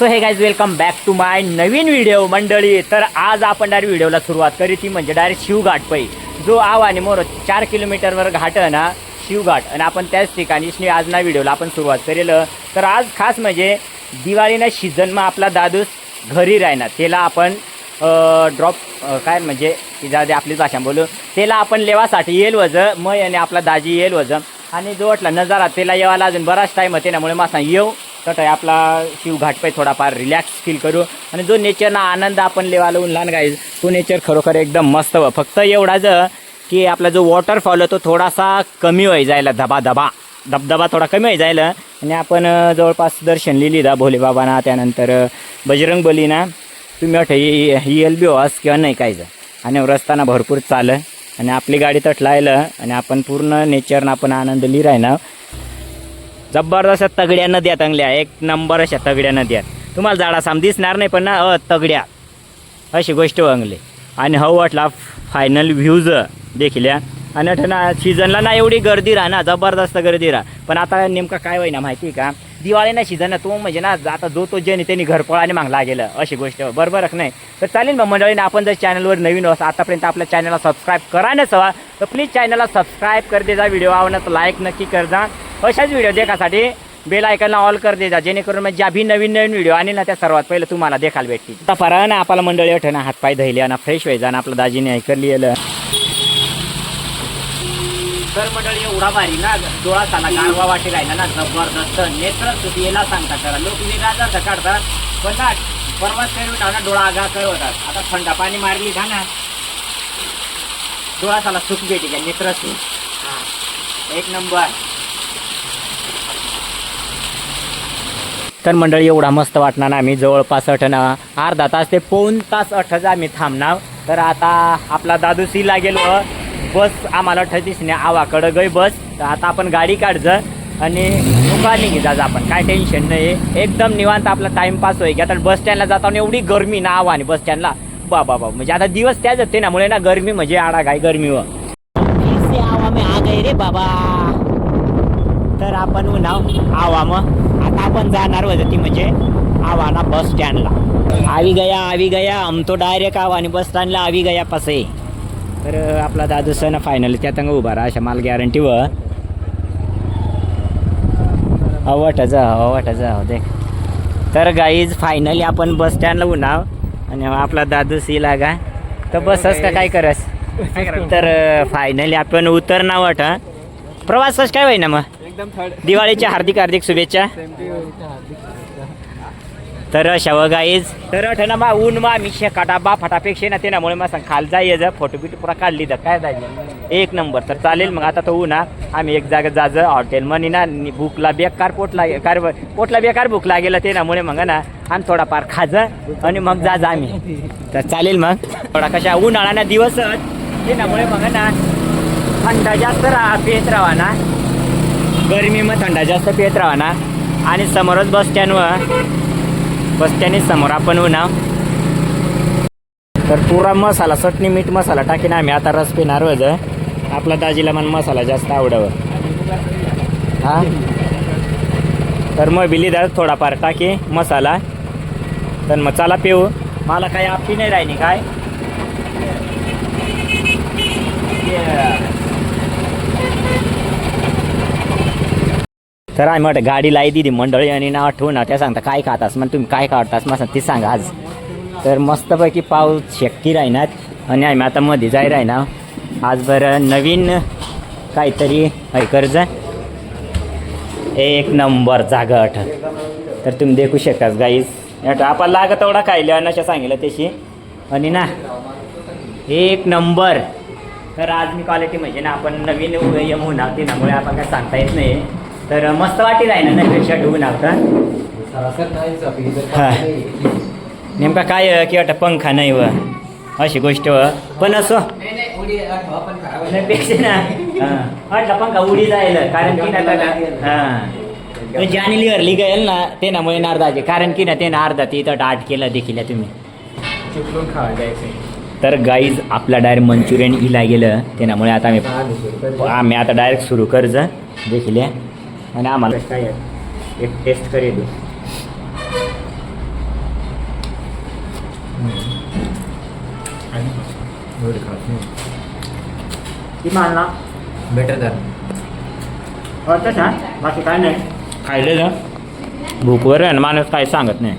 So hey guys welcome back to my Naveen video मंडळी. तर आज आपण डायरेक्ट व्हिडिओला सुरुवात करी. ती म्हणजे डायरेक्ट शिवघाट पै. जो आव आणि मोर चार किलोमीटरवर घाट आहे ना शिवघाट. आणि आपण त्याच ठिकाणी श्री आज ना व्हिडिओला आपण सुरुवात करेल. तर आज खास म्हणजे दिवाळीना सीझनमा आपला दादूस घरी राहणार. त्याला आपण ड्रॉप काय म्हणजे ती जाऊ आपली भाषा बोलू. त्याला आपण लेवासाठी येईल वज मय आणि आपला दाजी येईल वज. आणि जो वाटला नजारा त्याला येवायला अजून बराच टाईम होते त्यामुळे मासा येऊ. तर आपला शिवघाट पाय थोडाफार रिलॅक्स फील करू. आणि जो नेचरना आनंद आपण लिवायला लहान गाईज तो नेचर खरोखर एकदम मस्त व. फक्त एवढाच की आपला जो वॉटरफॉल तो थोडासा कमी व्हाय जायला धबा धबा धबधबा थोडा कमी व्हाय जायला. आणि आपण जवळपास दर्शन लिहिली दा भोलेबाबांना त्यानंतर बजरंग बलीना. तुम्ही वाटतं ही ही एल बी वास किंवा नाही कायचं आणि रस्ताना भरपूर चालं आणि आपली गाडी तट आलं आणि आपण पूर्ण नेचरनं आपण आनंद लिहि ना जबरदस्त तगड्या नद्या चांगल्या एक नंबर अशा तगड्या नद्या. तुम्हाला झाडा साम दिसणार नाही पण ना अ तगड्या. अशी गोष्ट वंगली. आणि हो वाटला फायनल व्ह्यूज देखील आणि ना सीझनला ना एवढी गर्दी राहा ना जबरदस्त गर्दी राहा. पण आता नेमकं काय होईना माहिती आहे का? दिवाळी ना सीझन तो म्हणजे ना आता जो तो ज्याने त्यांनी घरपळाने मागला गेलं अशी गोष्ट. बरोबर नाही? तर चालेल मग मंडळीने आपण जर चॅनलवर नवीन असं आतापर्यंत आपल्या चॅनलला सबस्क्राईब करा सवा तर प्लीज चॅनलला सबस्क्राईब कर दे जा व्हिडिओ आवडला तर लाईक नक्की कर जा अशाच व्हिडिओ देखासाठी बेल आयकनला ऑल कर दे जा जेणेकरून ज्या भी नवीन नवीन व्हिडिओ आणि ना त्या सर्वात पहिलं तुम्हाला देखायला भेटतील. आता फरा ना आपल्याला मंडळी ना हातपाय धैले ना फ्रेश व्हायचा ना आपलं दाजीने ऐकली तर मंडळी एवढा भारी ना डोळा चाला गारवा वाटे राहिला ना जबरदस्त नेत्र सुटीला सांगता करा लोक वेगळा जाता काढतात पण ना परवाच करून ना डोळा आगा कर होतात. आता थंड पाणी मारली का ना डोळा चाला सुख भेटी का नेत्र सुख. एक नंबर. तर मंडळी एवढा मस्त वाटणार ना आम्ही जवळपास अठ ना अर्धा तास ते पाऊन तास अठच आम्ही थांबणार. तर आता आपला दादूसीला गेलो. बस आम्हाला अठ दिसणे आवाकडं गई बस. तर आता आपण गाडी काढजं आणि मुका निघी जा आपण. काय टेन्शन नाही एकदम निवांत आपला टाइमपास होई की आता बस स्टँडला जाताना एवढी गरमी ना आवा आणि बस स्टँडला बा बा बा. म्हणजे आता दिवस त्याच होते ना. मुळे ना गरमी म्हणजे आडा काय गरमी व आवा मी आ गई रे बाबा. तर आपण उन्हाव आवा मग. आता आपण जाणार होतं ती म्हणजे आवाना बस स्टँडला आवी गया आवी गया हम तो डायरेक्ट आवा आणि बस स्टँडला आवी गया पसे. तर आपला दादू सण फायनल त्यात उभा राहा अशा मला गॅरंटी व अवट जा अवट जा देख. तर गाईज फायनली आपण बस स्टँडला उन्हाव आणि आपला दादू सी लागा. तर बसच का काय करस? तर फायनली आपण उतरणार वाट हं. प्रवास कसं काय होईना मग? एकदम थर्ड दिवाळीच्या हार्दिक हार्दिक शुभेच्छा. तर शव गाईज तर ठना मा ऊन मा मी शेकाटा बा फटापेक्षा ना ते नामुळे मग सांग खाल जाय जा फोटो बिटो पुरा काढली तर काय जायचं एक नंबर. तर चालेल मग आता तो ऊन हा. आम्ही एक जागा जाज हॉटेल मनी ना नि- भूकला बेकार पोट लागे कार पोटला बेकार भूक लागेल ते नामुळे मग ना आम्ही थोडाफार खाज आणि मग जा आम्ही. तर चालेल मग. थोडा कशा उन्हाळा ना दिवस ते नामुळे मग ना थंड जास्त राहा पेत राहा ना गरमी मग थंडा जास्त पेत राहा ना. आणि समोरच बस स्टँडवर बस स्टँड समोर आपण ना तर पुरा मसाला चटणी मीठ मसाला टाकीन आम्ही. आता रस पिणार वज आपला दाजीला मन मसाला जास्त आवडावं हा? तर मग बिली दार थोडाफार टाकी मसाला. तर मग चला पिऊ. मला काही आपली नाही राहिली काय? तर आम्ही म्हटलं गाडी लाई दिली मंडळी आणि ना आठवून ना त्या सांगता काय खातास? मग तुम्ही काय खातास मग ती सांगा आज. तर मस्तपैकी पाऊस शेक्की राहिनात आणि आम्ही आता मध्ये जाय राहिना आज बरं नवीन काहीतरी ऐकर्ज एक नंबर जागा अठ तर तुम्ही देखू शकाल गाईज आपण लागत एवढा खायला अशा सांगितलं त्याशी आणि ना एक नंबर. तर आज मी क्वालिटी म्हणजे ना आपण नवीन यम होणार ती त्यामुळे आपण काय सांगता येत नाही. तर मस्त वाटेल आहे ना पेक्षा ठेवून आता हां. नेमका काय की वाटतं पंखा नाही व? अशी गोष्ट व. पण असो. पेक्षा ना. वाटलं पंखा उडी जाईल कारण की ना त्याला हा. ज्याने लिहरली गेल ना ते ना मुळे अर्धाचे कारण की ना ते ना अर्धा ती तर आठ केलं देखील तुम्ही. चिपळून खावा जायचं तर गाईज आपला डायरेक्ट मंचुरियन इला गेलं. त्यामुळे आता आम्ही आम्ही आता डायरेक्ट सुरू करज देखील आणि आम्हाला काय आहे? एक टेस्ट करेल आणि एवढे खास नाही. ती मानला बेटर दर वाटतं छान बाकी काय नाही. खायले ना? भूकवर आहे ना माणूस काय सांगत नाही.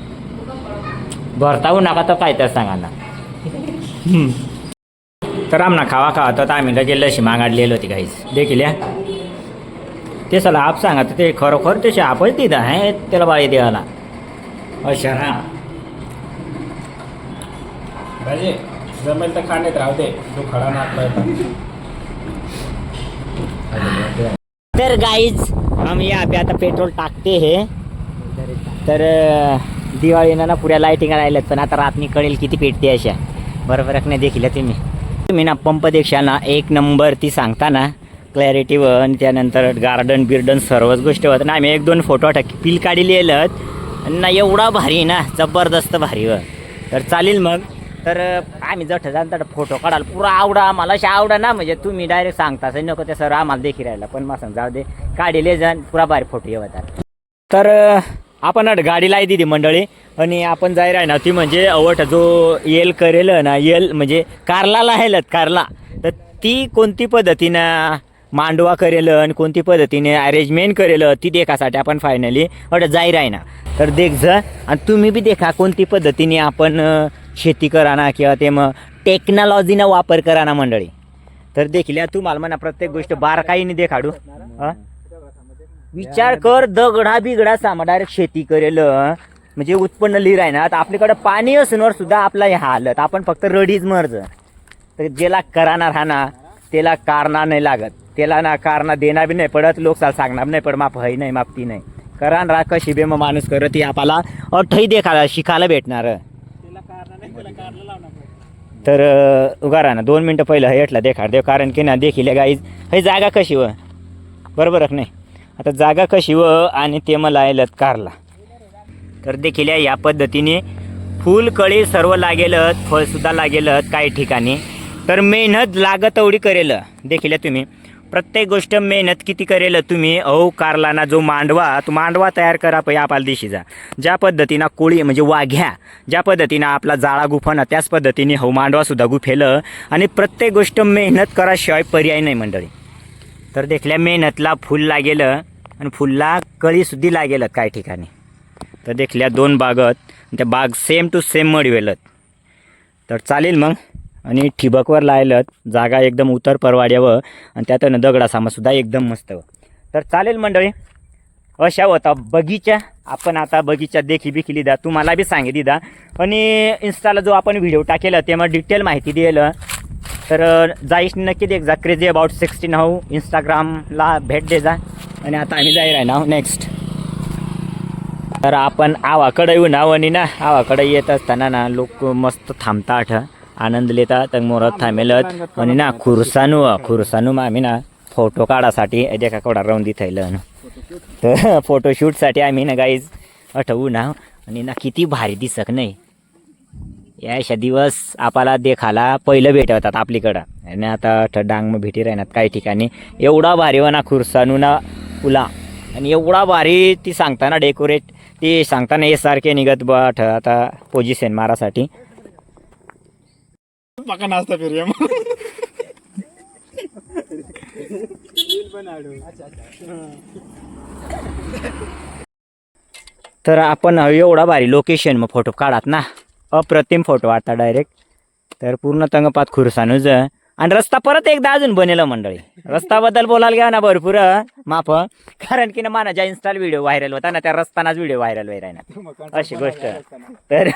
भरताऊ नका तर काय तर सांगा ना तर आमना खावा खावा तर आम्ही लगे लशी मागाडलेली होती काहीच देखील या. ते सला आप सांगा तर ते खरोखर ते आपच तिथं आहे त्याला बाळी देवाला अशा हा। राजे जमेल तर खाण्यात राहू दे तू खडा नाचलाय तर गाईज यहाँ पे आता पेट्रोल टाकते हे। तर अं, दिवाळीनं ना पुऱ्या लाईटिंग राहिल्यात पण आता रात्री कळेल किती पेटते अशा बरोबर नाही देखील तुम्ही। तुम्ही ना पंप देखशा ना एक नंबर ती सांगता ना। क्लॅरिटी वन त्यानंतर गार्डन बिर्डन सर्वच गोष्टी होत ना आम्ही एक दोन फोटो टाक पिल काढी ना एवढा भारी ना जबरदस्त भारी व. तर चालेल मग. तर आम्ही जठ जाणता फोटो काढाल पुरा आवडा आम्हाला अशी आवडा ना म्हणजे तुम्ही डायरेक्ट सांगता असं. नको ते सर आम्हाला देखील राहिला. पण मग जाऊ दे. काढले जाण पुरा भारी फोटो येतात तर आपण अट गाडी लाई दिली मंडळी. आणि आपण जाय राही ना ती म्हणजे अवट जो येल करेल ना येल म्हणजे कारला लाहेलत कारला. तर ती कोणती पद्धतीनं मांडवा करेल आणि कोणती पद्धतीने अरेंजमेंट करेल ती देखासाठी आपण फायनली अट जाय राही ना. तर देख जा आणि तुम्ही बी देखा कोणती पद्धतीने आपण शेती करा ना किंवा ते मग टेक्नॉलॉजीनं वापर करा ना मंडळी. तर देखील तुम्हाला म्हणा प्रत्येक गोष्ट बारकाईने देखाडू. विचार कर दगडा बिगडा सामा डायरेक्ट शेती करेल. म्हणजे उत्पन्न लिहिर आहे ना तर आपल्याकडं पाणी असूनवर सुद्धा आपला हे हालत. आपण फक्त रडीच मरज. तर ज्याला करणार हा ना त्याला कारणा नाही लागत. त्याला ना कारणा देणार बी नाही पडत लोक चाल सांगणार नाही पड माप हई नाही माप ती नाही. करा ना कशी बे मग माणूस करत ती आपल्याला अठही देखायला शिकायला भेटणार. तर अं, उगा राहा ना दोन मिनटं पहिलं हे एटला देखाड देव कारण की ना देखील गाईज हे जागा कशी व? बरोबर नाही? आता जागा कशी व? आणि ते मला आयलत कारला. तर देखील या- या पद्धतीने फूल कळी सर्व लागेलत फळसुद्धा लागेलत काही ठिकाणी. तर मेहनत लागत एवढी करेल. देखील तुम्ही. प्रत्येक गोष्ट मेहनत किती करेल तुम्ही? अहो कारलाना जो मांडवा तो मांडवा तयार करा पै आपल्या दिशीचा. ज्या पद्धतीनं कोळी म्हणजे वाघ्या ज्या पद्धतीनं आपला जाळा गुफाना त्याच पद्धतीने हो मांडवासुद्धा गुफेलं. आणि प्रत्येक गोष्ट मेहनत कराशिवाय पर्याय नाही मंडळी. तर देखल्या मेहनतला फुल लागेल आणि फुलला कळीसुद्धी लागेल काही ठिकाणी. तर देखल्या दोन बागत त्या बाग सेम टू सेम मडवेलत. तर चालेल मग? आणि ठिबकवर लायलत जागा एकदम उतर परवाड्यावं आणि त्यातनं दगडासामासुद्धा एकदम मस्त. तर चालेल मंडळी अशा होता बगीचा. आपण आता बगीचा देखी बिखी लिदा तुम्हाला बी सांगे दिदा. आणि इन्स्टाला जो आपण व्हिडिओ टाकेला तेव्हा डिटेल माहिती दिलं तर जाईस नक्की देख जा क्रेझी अबाउट सिक्स्टीन हाऊ इंस्टाग्रामला भेट दे जा. आणि आता आम्ही जाई आहे ना नेक्स्ट तर आपण आवाकडे येऊ ना आणि ना आवाकडे येत असताना ना लोक मस्त थांबतात. आनंद लेतात तर मोरात थांबेलत. आणि ना खुरसानू खुर्सानू मग आम्ही ना फोटो काढासाठी एका कोडा राहून थैलं तर फोटोशूटसाठी आम्ही ना गाईज आठवू ना. आणि ना किती भारी दिसक नाही. या अशा दिवस आपल्याला देखाला पहिलं भेटवतात आपलीकडं. आणि आता डांग मग भेटी राहणार काही ठिकाणी. एवढा भारी व ना खुर्सानू ना उला आणि एवढा भारी ती सांगताना डेकोरेट ती सांगताना हे सारखे निघत बट अठ आता पोझिशन मारासाठी. पका नाचता फिर तर आपण एवढा भारी लोकेशन मग फोटो काढात ना. अप्रतिम फोटो आता डायरेक्ट तर पूर्ण तंगपात खुरसानूच आणि रस्ता परत एकदा अजून बनेल मंडळी. रस्त्याबद्दल बोलायला घ्या ना भरपूर माफ कारण की ना माना ज्या इन्स्टाल व्हिडिओ व्हायरल होता ना त्या रस्तानाच व्हिडिओ व्हायरल व्हायला अशी गोष्ट. तर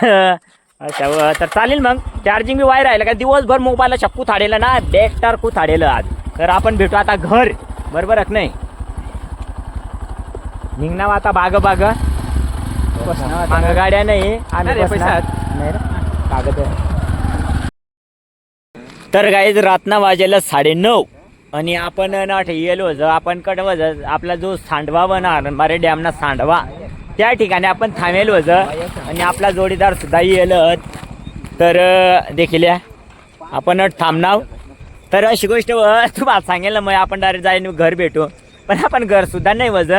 अच्छा व- तर चालेल मग. चार्जिंग बी वायर राहिलं का? दिवसभर मोबाईलला शक्कू थाडेलं ना? बेकार खूप थाडेलं आज. तर आपण भेटू आता घर. बरोबर नाही? निघणार आता बाग बाग. मागं गाड्या नाही. आम्ही कागद. तर. गाईज रातना वाजेला साडे नऊ आणि आपण ना येलो ज आपण कडवज आपला जो सांडवा बना मारे डॅमना सांडवा. त्या ठिकाणी आपण थांबेल ज आणि आपला जोडीदार सुद्धा येल तर देखील या. आपण थांबणार. तर अशी गोष्ट व तुम्हाला सांगेल ना मग आपण डायरेक्ट जाईन घर भेटू. पण आपण घरसुद्धा नाही वज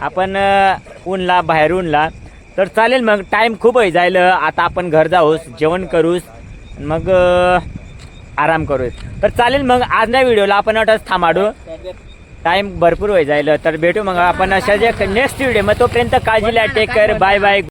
आपण अं, ऊनला बाहेर ऊनला. तर चालेल मग टाईम खूप होई जाईल. आता आपण घर जाऊस जेवण करूस. मग आराम करूस. तर चालेल मग आज नाही व्हिडिओला आपण अटच थांबाडू. टाईम भरपूर होईल जायला. तर भेटू मग आपण अशा जे नेक्स्ट व्हिडिओ मग तोपर्यंत काळजीला टेक कर बाय बाय